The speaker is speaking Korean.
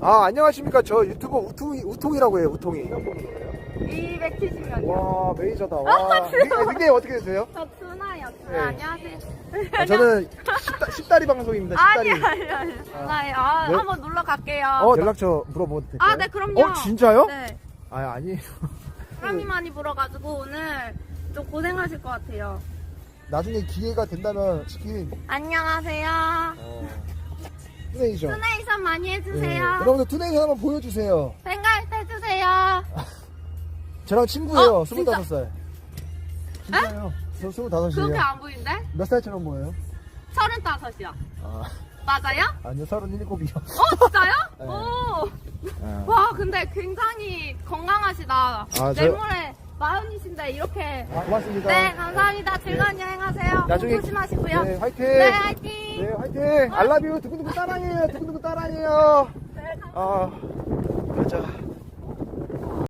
아 안녕하십니까 저 유튜버 우통이 우통이라고 해요 우통이 270년. 와 메이저다 와 닉- 닉네임 어떻게 되세요? 저 준아요. 준아 네. 안녕하세요. 아, 저는 십다, 십다리 방송입니다 아니 십다리 아니 아니. 준아예요. 아, 네? 한번 놀러 갈게요. 어 연락처 물어봐도 될까요? 아, 네, 그럼요. 어 진짜요? 네. 아 아니 사람이 많이 불어가지고 오늘 좀 고생하실 것 같아요. 나중에 기회가 된다면 치킨 안녕하세요. 어, 투네이션 투네이션 많이 네. 해주세요. 여러분들 투네이션 한번 보여주세요 뱅갈 해주세요. 저랑 친구예요 어, 진짜? 25살 진짜요 저 그렇게 25이에요 안 보이는데? 몇 살처럼 보여요? 서른다섯이요. 아 맞아요? 아니요 37이요 어 진짜요? 네. 오. 아. 와 근데 굉장히 건강하시다. 아, 저- 내물에 마흔이신데 이렇게. 아, 고맙습니다 네 감사합니다. 즐거운 여행하세요. 나중에- 몸 조심하시고요. 네 화이팅 네 화이팅. 네, 화이팅! 알라뷰 두근두근 따랑해요. 두근두근 따랑해요. 네, 아, 가자.